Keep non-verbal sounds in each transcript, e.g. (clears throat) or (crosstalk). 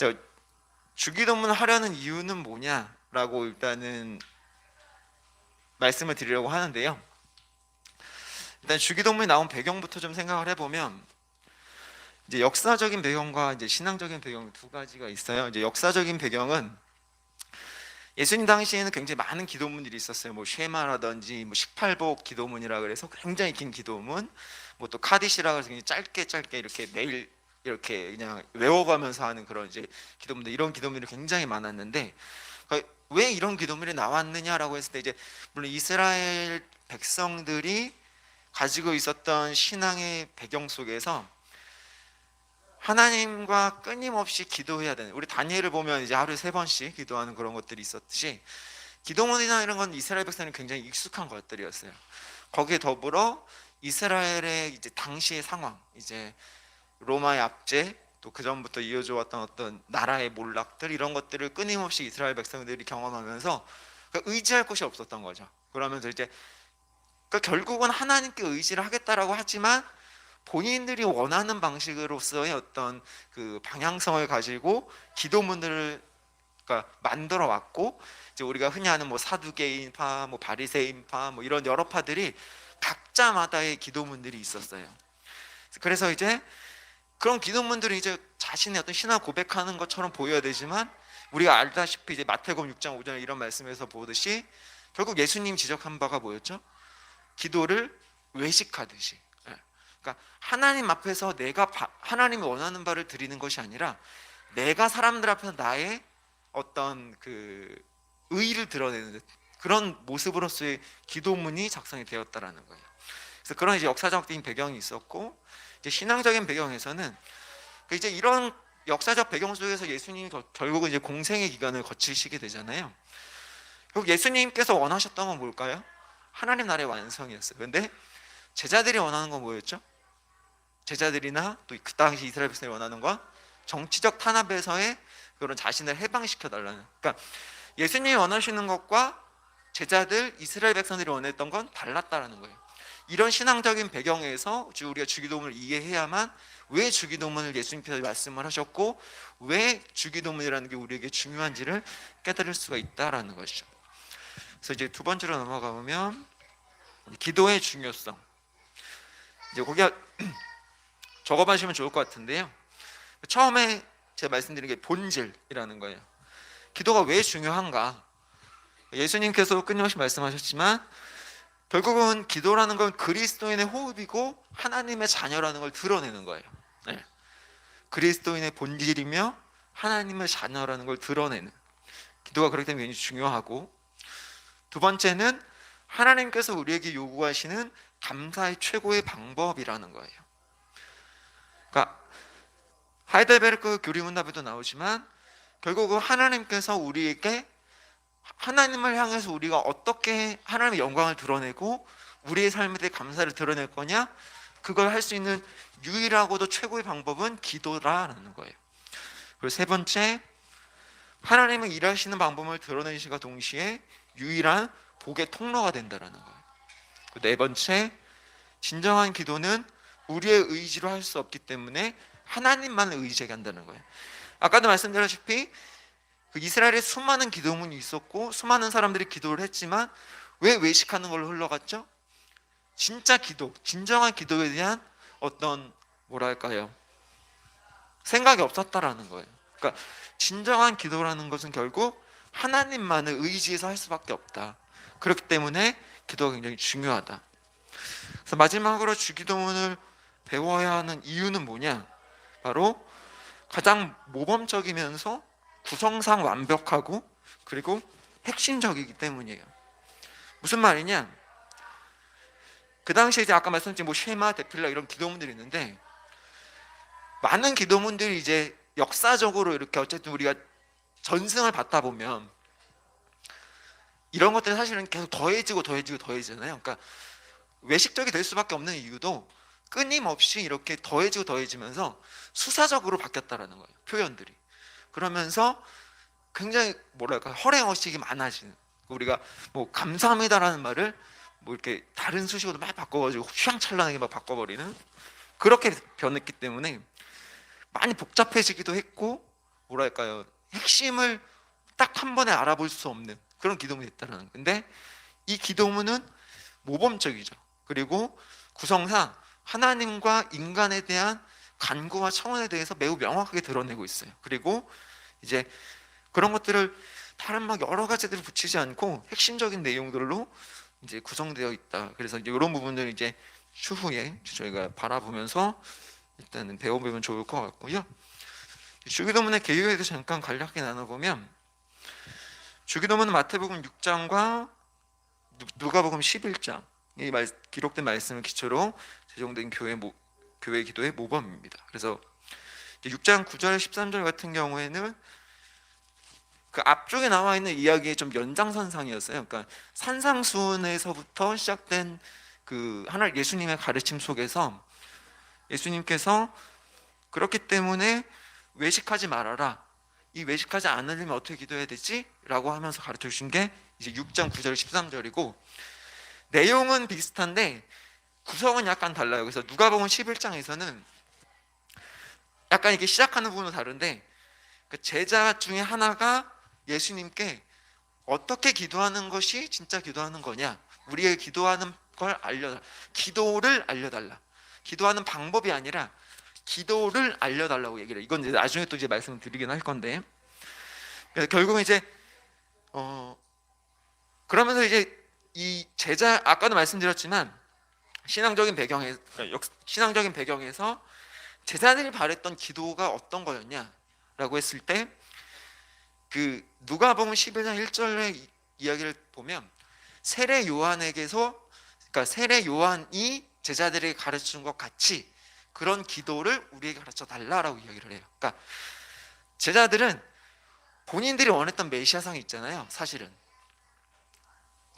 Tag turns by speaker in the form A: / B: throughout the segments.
A: 자, 주기도문을 하려는 이유는 뭐냐라고 일단은 말씀을 드리려고 하는데요. 일단 주기도문이 나온 배경부터 좀 생각을 해보면 이제 역사적인 배경과 이제 신앙적인 배경 두 가지가 있어요. 이제 역사적인 배경은 예수님 당시에는 굉장히 많은 기도문들이 있었어요. 뭐 쉐마라든지 뭐 18복 기도문이라 그래서 굉장히 긴 기도문, 뭐 또 카디시라 그래서 굉장히 짧게 짧게 이렇게 매일 이렇게 그냥 외워가면서 하는 그런 이제 기도문들 이런 기도문이 굉장히 많았는데 그러니까 왜 이런 기도문이 나왔느냐라고 했을 때 이제 물론 이스라엘 백성들이 가지고 있었던 신앙의 배경 속에서 하나님과 끊임없이 기도해야 되는 우리 다니엘을 보면 이제 하루에 세 번씩 기도하는 그런 것들이 있었듯이 기도문이나 이런 건 이스라엘 백성이 굉장히 익숙한 것들이었어요. 거기에 더불어 이스라엘의 이제 당시의 상황, 이제 로마의 압제, 또 그 전부터 이어져 왔던 어떤 나라의 몰락들 이런 것들을 끊임없이 이스라엘 백성들이 경험하면서 그러니까 의지할 곳이 없었던 거죠. 그러면서 이제 그러니까 결국은 하나님께 의지를 하겠다라고 하지만 본인들이 원하는 방식으로서의 어떤 그 방향성을 가지고 기도문들을 그러니까 만들어 왔고 이제 우리가 흔히 하는 뭐 사두개인파, 뭐 바리새인파, 뭐 이런 여러 파들이 각자마다의 기도문들이 있었어요. 그래서 이제 그런 기도문들이 이제 자신의 어떤 신앙 고백하는 것처럼 보여야 되지만 우리가 알다시피 이제 마태복음 6장 5절에 이런 말씀에서 보듯이 결국 예수님 지적한 바가 뭐였죠? 기도를 외식하듯이. 예. 그러니까 하나님 앞에서 내가 바- 하나님이 원하는 바를 드리는 것이 아니라 내가 사람들 앞에서 나의 어떤 그 의의를 드러내는 듯 그런 모습으로서의 기도문이 작성이 되었다라는 거예요. 그래서 그런 이제 역사적인 배경이 있었고 이제 신앙적인 배경에서는 그 이제 이런 역사적 배경 속에서 예수님이 겨- 결국은 이제 공생의 기간을 거치시게 되잖아요. 결국 예수님께서 원하셨던 건 뭘까요? 하나님 나라의 완성이었어요. 근데 제자들이 원하는 건 뭐였죠? 제자들이나 또 그 당시 이스라엘 백성이 원하는 건 정치적 탄압에서의 그런 자신을 해방시켜 달라는. 그러니까 예수님이 원하시는 것과 제자들 이스라엘 백성들이 원했던 건 달랐다라는 거예요. 이런 신앙적인 배경에서 주- 우리가 주기도문을 이해해야만 왜 주기도문을 예수님께서 말씀을 하셨고 왜 주기도문이라는 게 우리에게 중요한지를 깨달을 수가 있다라는 것이죠. 그래서 이제 두 번째로 넘어가 보면 기도의 중요성. 이제 거기 (clears throat) 적어보시면 좋을 것 같은데요. 처음에 제가 말씀드린 게 본질이라는 거예요. 기도가 왜 중요한가? 예수님께서 끊임없이 말씀하셨지만 결국은 기도라는 건 그리스도인의 호흡이고 하나님의 자녀라는 걸 드러내는 거예요. 네. 그리스도인의 본질이며 하나님의 자녀라는 걸 드러내는 기도가 그렇기 때문에 굉장히 중요하고 두 번째는 하나님께서 우리에게 요구하시는 감사의 최고의 방법이라는 거예요. 그러니까 하이델베르크 교리 문답에도 나오지만 결국은 하나님께서 우리에게 하나님을 향해서 우리가 어떻게 하나님의 영광을 드러내고 우리의 삶에 대해 감사를 드러낼 거냐 그걸 할 수 있는 유일하고도 최고의 방법은 기도라는 거예요. 그리고 세 번째 하나님은 일하시는 방법을 드러내시과 동시에 유일한 복의 통로가 된다라는 거예요. 네 번째 진정한 기도는 우리의 의지로 할 수 없기 때문에 하나님만을 의지하게 한다는 거예요. 아까도 말씀드렸다시피 그 이스라엘에 수많은 기도문이 있었고 수많은 사람들이 기도를 했지만 왜 외식하는 걸로 흘러갔죠? 진짜 기도, 진정한 기도에 대한 어떤 뭐랄까요? 생각이 없었다라는 거예요. 그러니까 진정한 기도라는 것은 결국 하나님만을 의지해서 할 수밖에 없다. 그렇기 때문에 기도가 굉장히 중요하다. 그래서 마지막으로 주기도문을 배워야 하는 이유는 뭐냐? 바로 가장 모범적이면서 구성상 완벽하고 그리고 핵심적이기 때문이에요. 무슨 말이냐? 그 당시에 이제 아까 말씀드린 뭐 쉐마, 데필라 이런 기도문들이 있는데 많은 기도문들이 이제 역사적으로 이렇게 어쨌든 우리가 전승을 받다 보면 이런 것들이 사실은 계속 더해지고 더해지고 더해지잖아요. 그러니까 외식적이 될 수밖에 없는 이유도 끊임없이 이렇게 더해지고 더해지면서 수사적으로 바뀌었다라는 거예요. 표현들이. 그러면서 굉장히 뭐랄까 허례허식이 많아지는 우리가 뭐 감사합니다라는 말을 뭐 이렇게 다른 수식어도 막 바꿔가지고 휘황찬란하게 막 바꿔버리는 그렇게 변했기 때문에 많이 복잡해지기도 했고 뭐랄까요 핵심을 딱 한 번에 알아볼 수 없는 그런 기도문이 거예요. 근데 이 기도문은 모범적이죠. 그리고 구성상 하나님과 인간에 대한 간구와 청원에 대해서 매우 명확하게 드러내고 있어요. 그리고 이제 그런 것들을 다른 막 여러 가지들을 붙이지 않고 핵심적인 내용들로 이제 구성되어 있다. 그래서 이제 이런 부분들 이제 추후에 저희가 바라보면서 일단은 배워보면 좋을 것 같고요. 주기도문의 개요에 대해서 잠깐 간략하게 나눠보면 주기도문은 마태복음 6장과 누가복음 11장 이 말, 기록된 말씀을 기초로 제정된 교회 모, 교회 기도의 모범입니다. 그래서 6장 9절 13절 같은 경우에는 그 앞쪽에 나와 있는 이야기의 좀 연장선상이었어요. 그러니까 산상수훈에서부터 시작된 그 하나 예수님의 가르침 속에서 예수님께서 그렇기 때문에 외식하지 말아라. 이 외식하지 않으려면 어떻게 기도해야 되지? 라고 하면서 가르쳐 주신 게 이제 6장 9절 13절이고 내용은 비슷한데 구성은 약간 달라요. 그래서 누가복음 11장에서는 약간 이게 시작하는 부분은 다른데 그 제자 중에 하나가 예수님께 어떻게 기도하는 것이 진짜 기도하는 거냐? 우리의 기도하는 걸 알려 기도를 알려달라. 기도하는 방법이 아니라 기도를 알려달라고 얘기를. 이건 이제 나중에 또 이제 말씀드리긴 할 건데. 결국은 이제 어 그러면서 이제 이 제자 아까도 말씀드렸지만 신앙적인 배경에 역, 신앙적인 배경에서 제자들이 바랬던 기도가 어떤 거였냐라고 했을 때 그 누가복음 11장 1절의 이- 이야기를 보면 세례 요한에게서 그러니까 세례 요한이 제자들에게 가르쳐 준 것 같이 그런 기도를 우리에게 가르쳐 달라라고 이야기를 해요. 그러니까 제자들은 본인들이 원했던 메시아상이 있잖아요. 사실은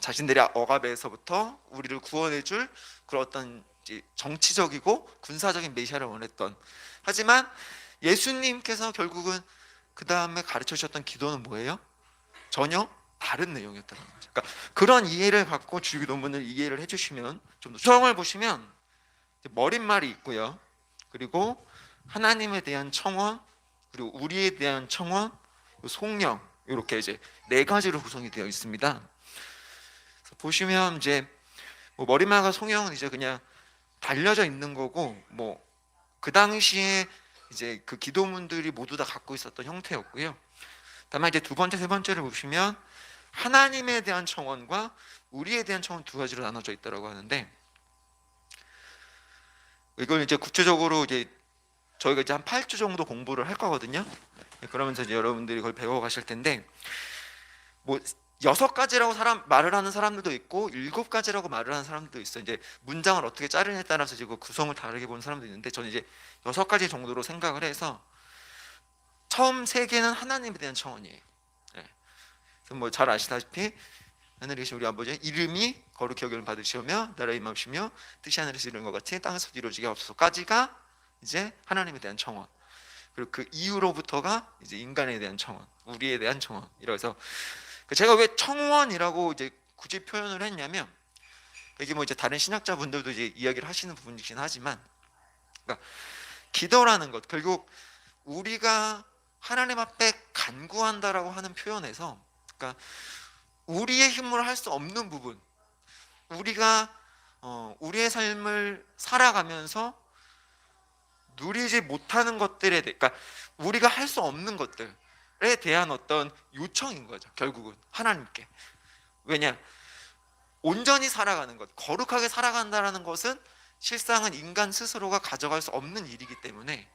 A: 자신들의 억압에서부터 우리를 구원해줄 그런 어떤 정치적이고 군사적인 메시아를 원했던 하지만 예수님께서 결국은 그 다음에 가르쳐 주셨던 기도는 뭐예요? 전혀 다른 내용이었다는 거죠. 그러니까 그런 이해를 갖고 주기도문을 이해를 해주시면 좀 더. 구성을 보시면 머릿말이 있고요. 그리고 하나님에 대한 청원, 그리고 우리에 대한 청원, 송영 이렇게 이제 네 가지로 구성이 되어 있습니다. 보시면 이제 뭐 머리말과 송영은 이제 그냥 달려져 있는 거고 뭐 그 당시에 이제 그 기도문들이 모두 다 갖고 있었던 형태였고요. 다만 이제 두 번째 세 번째를 보시면 하나님에 대한 청원과 우리에 대한 청원 두 가지로 나눠져 있다라고 하는데 이걸 이제 구체적으로 이제 저희가 이제 한 8주 정도 공부를 할 거거든요. 네, 그러면서 이제 여러분들이 그걸 배워 가실 텐데 뭐 여섯 가지라고 사람 말을 하는 사람들도 있고 일곱 가지라고 말을 하는 사람들도 있어요. 이제 문장을 어떻게 자르냐에 따라서 지금 구성을 다르게 보는 사람도 있는데 저는 이제 여섯 가지 정도로 생각을 해서 처음 세 개는 하나님에 대한 청원이에요. 네. 그래서 뭐잘 아시다시피 하늘에 계신 우리 아버지 이름이 거룩히 여김을 받으시오며 나라의 임하시며 뜻이 하늘에서 이루는 것 같이 땅에서 이루어지게 하옵소서까지가 이제 하나님에 대한 청원. 그리고 그 이후로부터가 이제 인간에 대한 청원, 우리에 대한 청원. 이래서 그 제가 왜 청원이라고 이제 굳이 표현을 했냐면 이게 뭐 이제 다른 신학자분들도 이제 이야기를 하시는 부분이긴 하지만 그러니까 기도라는 것 결국 우리가 하나님 앞에 간구한다라고 하는 표현에서 그러니까 우리의 힘으로 할 수 없는 부분 우리가 어, 우리의 삶을 살아가면서 누리지 못하는 것들에 대해 그러니까 우리가 할 수 없는 것들 에 대한 어떤 요청인 거죠 결국은 하나님께 왜냐 온전히 살아가는 것 거룩하게 살아간다라는 것은 실상은 인간 스스로가 가져갈 수 없는 일이기 때문에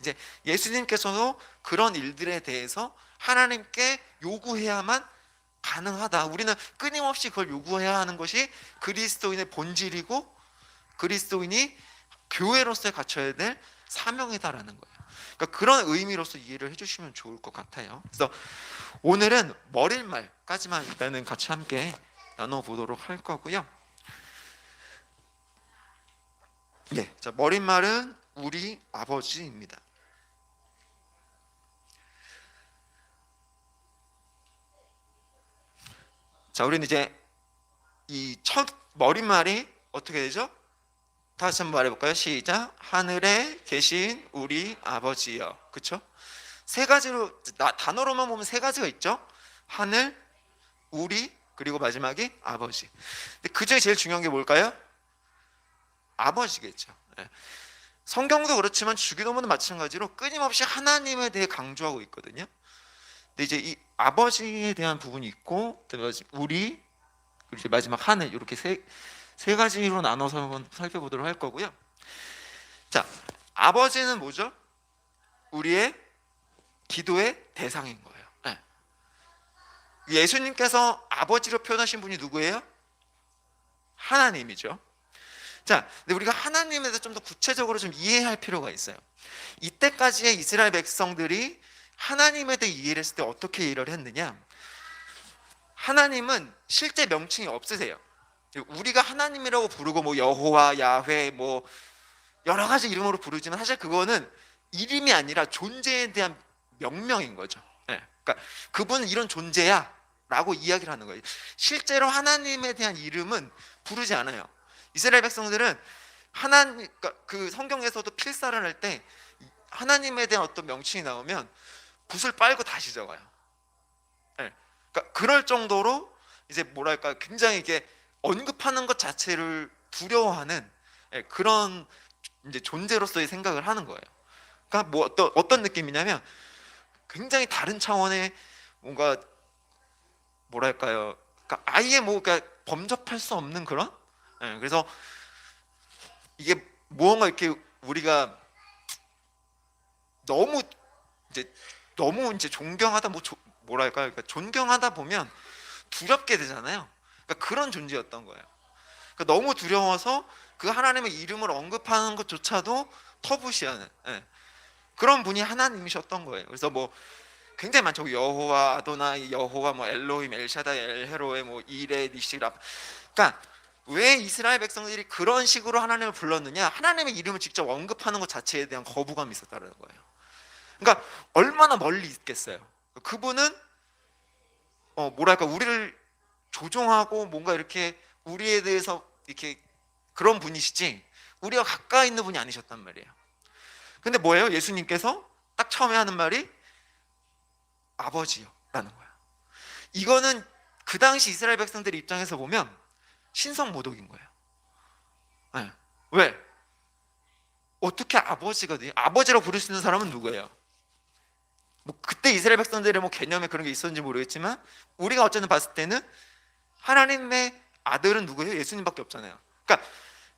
A: 이제 예수님께서도 그런 일들에 대해서 하나님께 요구해야만 가능하다. 우리는 끊임없이 그걸 요구해야 하는 것이 그리스도인의 본질이고 그리스도인이 교회로서 갖춰야 될 사명이다라는 거예요. 그러니까 그런 의미로서 이해를 해주시면 좋을 것 같아요. 그래서 오늘은 머릿말까지만 일단은 같이 함께 나눠보도록 할 거고요. 예, 자 머릿말은 우리 아버지입니다. 자, 우리는 이제 이 첫 머릿말이 어떻게 되죠? 다시 한번 말해볼까요? 시작. 하늘에 계신 우리 아버지여. 그쵸? 세 가지로 나- 단어로만 보면 세 가지가 있죠. 하늘, 우리, 그리고 마지막이 아버지. 근데 그 중에 제일 중요한 게 뭘까요? 아버지겠죠. 예. 성경도 그렇지만 주기도문도 마찬가지로 끊임없이 하나님에 대해 강조하고 있거든요. 근데 이제 이 아버지에 대한 부분이 있고, 우리, 그리고 마지막 하늘 이렇게 세, 세 가지로 나눠서 한번 살펴보도록 할 거고요. 자, 아버지는 뭐죠? 우리의 기도의 대상인 거예요. 예. 예수님께서 아버지로 표현하신 분이 누구예요? 하나님이죠. 자, 근데 우리가 하나님에 대해서 좀 더 구체적으로 좀 이해할 필요가 있어요. 이때까지의 이스라엘 백성들이 하나님에 대해 이해를 했을 때 어떻게 이해를 했느냐? 하나님은 실제 명칭이 없으세요. 우리가 하나님이라고 부르고 뭐 여호와, 야훼 뭐 여러 가지 이름으로 부르지만 사실 그거는 이름이 아니라 존재에 대한 명명인 거죠. 예. 그러니까 그분은 이런 존재야라고 이야기를 하는 거예요. 실제로 하나님에 대한 이름은 부르지 않아요. 이스라엘 백성들은 하나님 그러니까 그 성경에서도 필사를 할 때 하나님에 대한 어떤 명칭이 나오면 붓을 빨고 다시 적어요. 예. 그러니까 그럴 정도로 이제 뭐랄까 굉장히 이게 언급하는 것 자체를 두려워하는 예, 그런 이제 존재로서의 생각을 하는 거예요. 그러니까 뭐 어떤 어떤 느낌이냐면 굉장히 다른 차원의 뭔가 뭐랄까요? 그러니까 아예 뭐 그러니까 범접할 수 없는 그런. 예, 그래서 이게 무언가 이렇게 우리가 너무 이제 너무 이제 존경하다 뭐 조, 뭐랄까요? 그러니까 존경하다 보면 두렵게 되잖아요. 그러니까 그런 존재였던 거예요. 그러니까 너무 두려워서 그 하나님의 이름을 언급하는 것조차도 터부시하는 예. 그런 분이 하나님이셨던 거예요. 그래서 뭐 굉장히 많죠. 여호와, 아도나, 여호와, 뭐 엘로힘, 엘샤다, 엘헤로에, 뭐 이레, 니시라. 그러니까 왜 이스라엘 백성들이 그런 식으로 하나님을 불렀느냐? 하나님의 이름을 직접 언급하는 것 자체에 대한 거부감이 있었다는 거예요. 그러니까 얼마나 멀리 있겠어요. 그분은 어 뭐랄까 우리를 조종하고 뭔가 이렇게 우리에 대해서 이렇게 그런 분이시지 우리가 가까이 있는 분이 아니셨단 말이에요. 근데 뭐예요? 예수님께서 딱 처음에 하는 말이 아버지요라는 거야. 이거는 그 당시 이스라엘 백성들 입장에서 보면 신성 모독인 거예요. 네. 왜? 어떻게 아버지가 돼? 아버지라고 부를 수 있는 사람은 누구예요? 뭐 그때 이스라엘 백성들의 뭐 개념에 그런 게 있었는지 모르겠지만 우리가 어쨌든 봤을 때는 하나님의 아들은 누구예요? 예수님밖에 없잖아요. 그러니까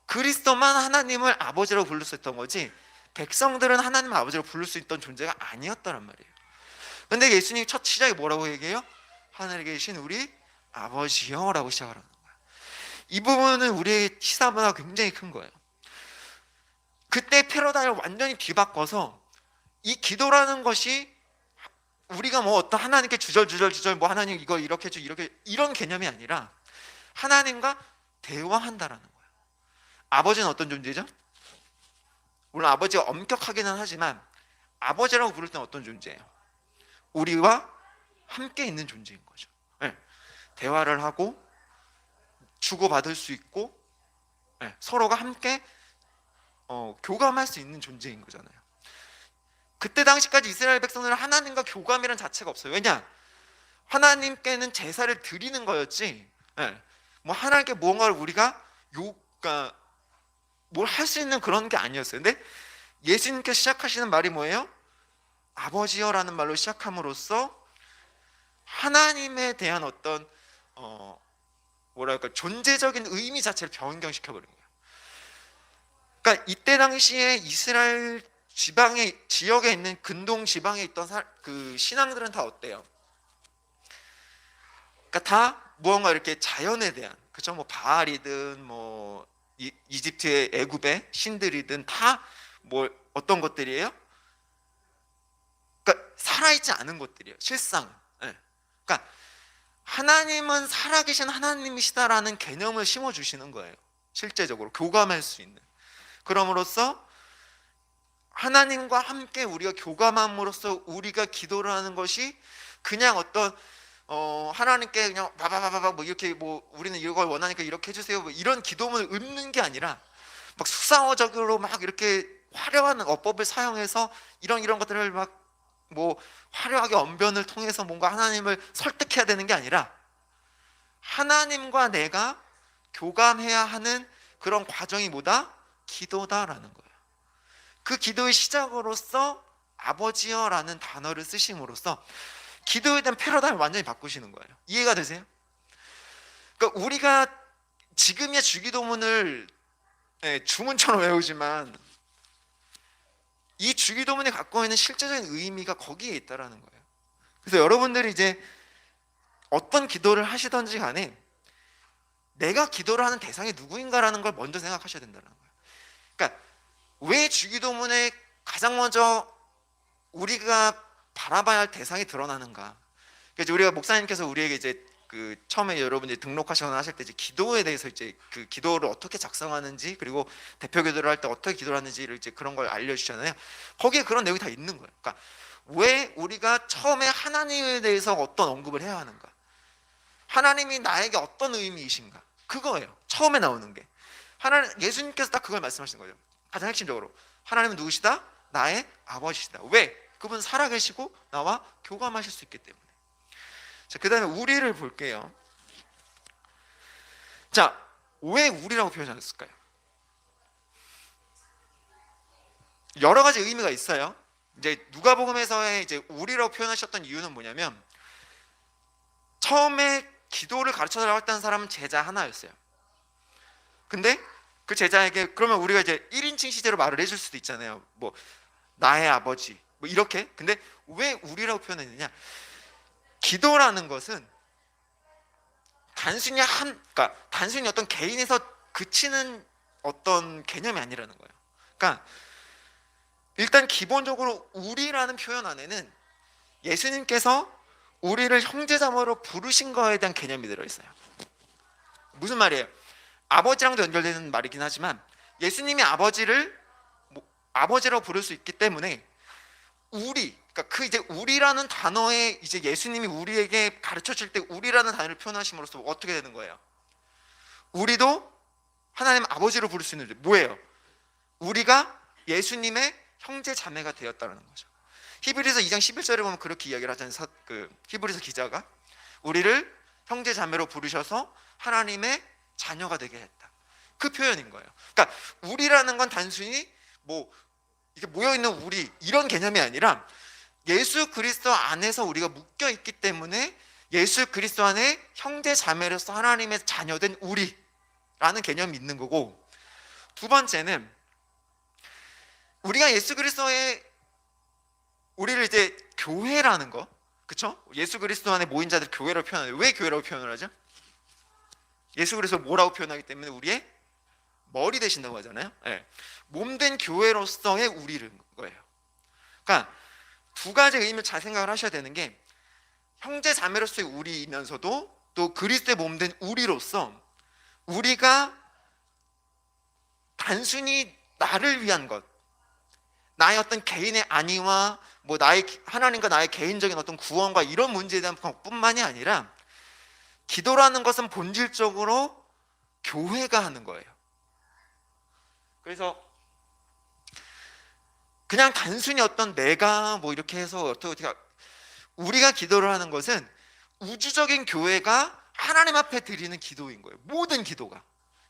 A: 그리스도만 하나님을 아버지라고 부를 수 있던 거지 백성들은 하나님 아버지로 부를 수 있던 존재가 아니었다는 말이에요. 근데 예수님이 첫 시작에 뭐라고 얘기해요? 하늘에 계신 우리 아버지요라고 시작하는 거예요. 이 부분은 우리의 시사보다 굉장히 큰 거예요. 그때 패러다임을 완전히 뒤바꿔서 이 기도라는 것이 우리가 뭐 어떤 하나님께 주절주절 주절 뭐 하나님 이거 이렇게 주 이렇게 이런 개념이 아니라 하나님과 대화한다라는 거예요. 아버지는 어떤 존재죠? 물론 아버지가 엄격하기는 하지만 아버지라고 부를 때는 어떤 존재예요? 우리와 함께 있는 존재인 거죠. 네. 대화를 하고 주고받을 수 있고 네. 서로가 함께 어, 교감할 수 있는 존재인 거잖아요. 그때 당시까지 이스라엘 백성들은 하나님과 교감이란 자체가 없어요. 왜냐? 하나님께는 제사를 드리는 거였지. 네. 뭐 하나님께 무언가를 우리가 요가 뭘할 수 있는 그런 게 아니었어요. 근데 예수님께서 시작하시는 말이 뭐예요? 아버지여라는 말로 시작함으로써 하나님에 대한 어떤 어 뭐랄까 존재적인 의미 자체를 변경시켜 버린 거예요. 그러니까 이때 당시에 이스라엘 지방에 지역에 있는 근동 지방에 있던 사, 그 신앙들은 다 어때요? 그러니까 다 무언가 이렇게 자연에 대한 그죠? 뭐 바알이든 뭐 이, 이집트의 애굽의 신들이든 다 뭐 어떤 것들이에요? 그러니까 살아있지 않은 것들이에요. 실상. 예. 그러니까 하나님은 살아계신 하나님이시다라는 개념을 심어 주시는 거예요. 실제적으로 교감할 수 있는. 그럼으로써 하나님과 함께 우리가 교감함으로써 우리가 기도를 하는 것이 그냥 어떤 어 하나님께 그냥 바바바바바 뭐 이렇게 뭐 우리는 이걸 원하니까 이렇게 해주세요 뭐 이런 기도문을 읊는 게 아니라 막 수상어적으로 막 이렇게 화려한 어법을 사용해서 이런 이런 것들을 막 뭐 화려하게 언변을 통해서 뭔가 하나님을 설득해야 되는 게 아니라 하나님과 내가 교감해야 하는 그런 과정이 뭐다? 기도다라는 거예요. 그 기도의 시작으로서 아버지여 라는 단어를 쓰심으로써 기도에 대한 패러다임을 완전히 바꾸시는 거예요. 이해가 되세요? 그러니까 우리가 지금의 주기도문을 예, 주문처럼 외우지만 이 주기도문이 갖고 있는 실제적인 의미가 거기에 있다라는 거예요. 그래서 여러분들이 이제 어떤 기도를 하시던지 간에 내가 기도를 하는 대상이 누구인가라는 걸 먼저 생각하셔야 된다는 거예요. 그러니까 왜 주기도문에 가장 먼저 우리가 바라봐야 할 대상이 드러나는가? 그래서 우리가 목사님께서 우리에게 이제 그 처음에 여러분들이 등록하시거나 하실 때 이제 기도에 대해서 이제 그 기도를 어떻게 작성하는지 그리고 대표 기도를 할 때 어떻게 기도를 하는지를 이제 그런 걸 알려주잖아요. 거기에 그런 내용이 다 있는 거예요. 그러니까 왜 우리가 처음에 하나님에 대해서 어떤 언급을 해야 하는가? 하나님이 나에게 어떤 의미이신가? 그거예요. 처음에 나오는 게 하나님 예수님께서 딱 그걸 말씀하시는 거죠. 가장 핵심적으로 하나님은 누구시다? 나의 아버지시다. 왜? 그분 살아계시고 나와 교감하실 수 있기 때문에. 자, 그 다음에 우리를 볼게요. 자, 왜 우리라고 표현하셨을까요? 여러 가지 의미가 있어요. 이제 누가복음에서의 이제 우리라고 표현하셨던 이유는 뭐냐면 처음에 기도를 가르쳐 달라고 했던 사람은 제자 하나였어요. 근데 그 제자에게 그러면 우리가 이제 1인칭 시제로 말을 해줄 수도 있잖아요. 뭐 나의 아버지 뭐 이렇게. 근데 왜 우리라고 표현했느냐? 기도라는 것은 단순히 한 그러니까 단순히 어떤 개인에서 그치는 어떤 개념이 아니라는 거예요. 그러니까 일단 기본적으로 우리라는 표현 안에는 예수님께서 우리를 형제자매로 부르신 거에 대한 개념이 들어 있어요. 무슨 말이에요? 아버지랑도 연결되는 말이긴 하지만 예수님이 아버지를 뭐, 아버지라고 부를 수 있기 때문에 우리 그러니까 그 이제 우리라는 단어에 이제 예수님이 우리에게 가르쳐 줄 때 우리라는 단어를 표현하심으로써 어떻게 되는 거예요? 우리도 하나님 아버지로 부를 수 있는데 뭐예요? 우리가 예수님의 형제 자매가 되었다는 거죠. 히브리서 2장 11절에 보면 그렇게 이야기를 하잖아요. 서- 그 히브리서 기자가 우리를 형제 자매로 부르셔서 하나님의 자녀가 되게 했다. 그 표현인 거예요. 그러니까 우리라는 건 단순히 뭐 이게 모여 있는 우리 이런 개념이 아니라 예수 그리스도 안에서 우리가 묶여 있기 때문에 예수 그리스도 안에 형제 자매로서 하나님의 자녀된 우리라는 개념이 있는 거고 두 번째는 우리가 예수 그리스도의 우리를 이제 교회라는 거 그쵸? 예수 그리스도 안에 모인 자들 교회로 표현해요. 왜 교회라고 표현을 하죠? 예수 그리스도 뭐라고 표현하기 때문에 우리의 머리 되신다고 하잖아요. 예. 몸된 교회로서의 우리를 거예요. 그러니까 두 가지 의미를 잘 생각을 하셔야 되는 게 형제 자매로서의 우리이면서도 또 그리스도의 몸된 우리로서 우리가 단순히 나를 위한 것, 나의 어떤 개인의 안위와 뭐 나의 하나님과 나의 개인적인 어떤 구원과 이런 문제에 대한 것뿐만이 아니라 기도라는 것은 본질적으로 교회가 하는 거예요. 그래서 그냥 단순히 어떤 내가 뭐 이렇게 해서 어떻게 우리가 기도를 하는 것은 우주적인 교회가 하나님 앞에 드리는 기도인 거예요. 모든 기도가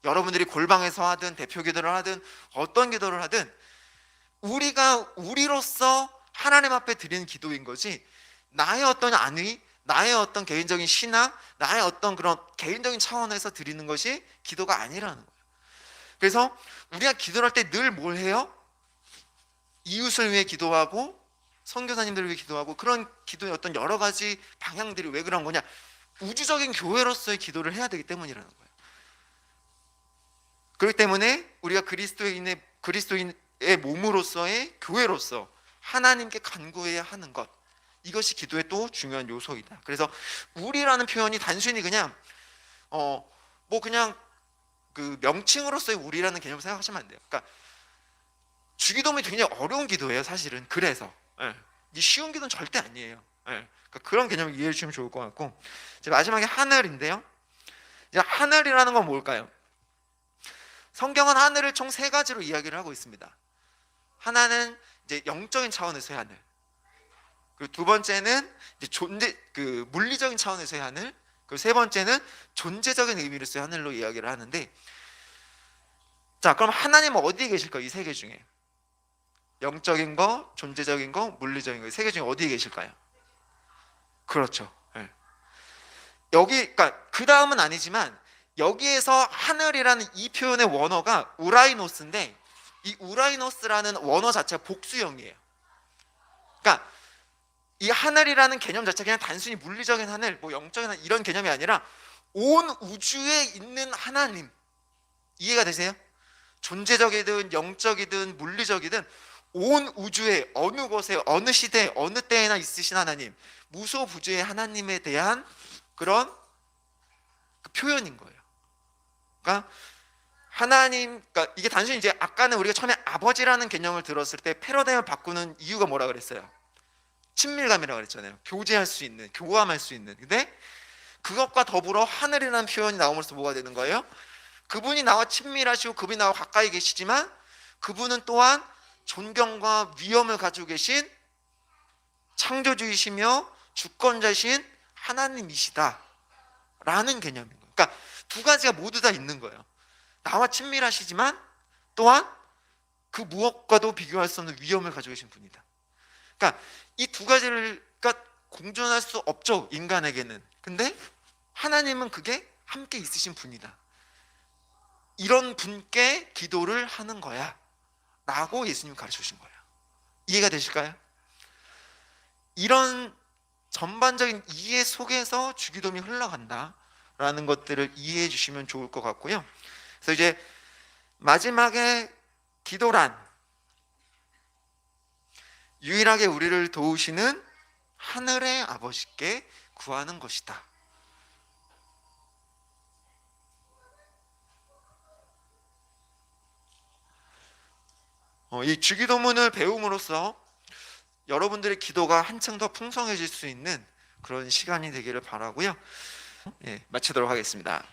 A: 여러분들이 골방에서 하든 대표 기도를 하든 어떤 기도를 하든 우리가 우리로서 하나님 앞에 드리는 기도인 거지 나의 어떤 안위, 나의 어떤 개인적인 신앙, 나의 어떤 그런 개인적인 차원에서 드리는 것이 기도가 아니라는 거예요. 그래서 우리가 기도할 때 늘 뭘 해요? 이웃을 위해 기도하고 선교사님들을 위해 기도하고 그런 기도의 어떤 여러 가지 방향들이 왜 그런 거냐? 우주적인 교회로서의 기도를 해야 되기 때문이라는 거예요. 그렇기 때문에 우리가 그리스도인의 그리스도인의 몸으로서의 교회로서 하나님께 간구해야 하는 것 이것이 기도의 또 중요한 요소이다. 그래서 우리라는 표현이 단순히 그냥 어 뭐 그냥 그 명칭으로서의 우리라는 개념을 생각하시면 안 돼요. 그러니까 주기도문이 굉장히 어려운 기도예요, 사실은. 그래서 예. 이 쉬운 기도는 절대 아니에요. 예. 그러니까 그런 개념을 이해해 주시면 좋을 것 같고 이제 마지막에 하늘인데요. 이제 하늘이라는 건 뭘까요? 성경은 하늘을 총 세 가지로 이야기를 하고 있습니다. 하나는 이제 영적인 차원에서의 하늘. 그리고 두 번째는 이제 존재 그 물리적인 차원에서의 하늘. 그리고 세 번째는 존재적인 의미로서의 하늘로 이야기를 하는데 자, 그럼 하나님은 어디에 계실까요? 이세 개 중에. 영적인 거, 존재적인 거, 물리적인 거. 이세개 중에 어디에 계실까요? 그렇죠. 예. 여기 그러니까 그 다음은 아니지만 여기에서 하늘이라는 이 표현의 원어가 우라이노스인데 이 우라이노스라는 원어 자체가 복수형이에요. 그러니까 이 하늘이라는 개념 자체가 그냥 단순히 물리적인 하늘, 뭐 영적인 하늘 이런 개념이 아니라 온 우주에 있는 하나님 이해가 되세요? 존재적이든 영적이든 물리적이든 온 우주에 어느 곳에 어느 시대 어느 때에나 있으신 하나님 무소부주의 하나님에 대한 그런 그 표현인 거예요. 그러니까 하나님, 그러니까 이게 단순히 이제 아까는 우리가 처음에 아버지라는 개념을 들었을 때 패러다임을 바꾸는 이유가 뭐라 그랬어요? 친밀감이라고 그랬잖아요. 교제할 수 있는, 교감할 수 있는. 근데 그것과 더불어 하늘이라는 표현이 나옴으로써 뭐가 되는 거예요? 그분이 나와 친밀하시고 그분이 나와 가까이 계시지만 그분은 또한 존경과 위엄을 가지고 계신 창조주이시며 주권자신 하나님이시다. 라는 개념인 거예요. 그러니까 두 가지가 모두 다 있는 거예요. 나와 친밀하시지만 또한 그 무엇과도 비교할 수 없는 위엄을 가지고 계신 분이다. 그러니까 이 두 가지를 그러니까 공존할 수 없죠 인간에게는. 근데 하나님은 그게 함께 있으신 분이다. 이런 분께 기도를 하는 거야. 라고 예수님 가르쳐 주신 거예요. 이해가 되실까요? 이런 전반적인 이해 속에서 주기도문이 흘러간다라는 것들을 이해해 주시면 좋을 것 같고요. 그래서 이제 마지막에 기도란 유일하게 우리를 도우시는 하늘의 아버지께 구하는 것이다. 어, 이 주기도문을 배움으로써 여러분들의 기도가 한층 더 풍성해질 수 있는 그런 시간이 되기를 바라고요. 예, 마치도록 하겠습니다.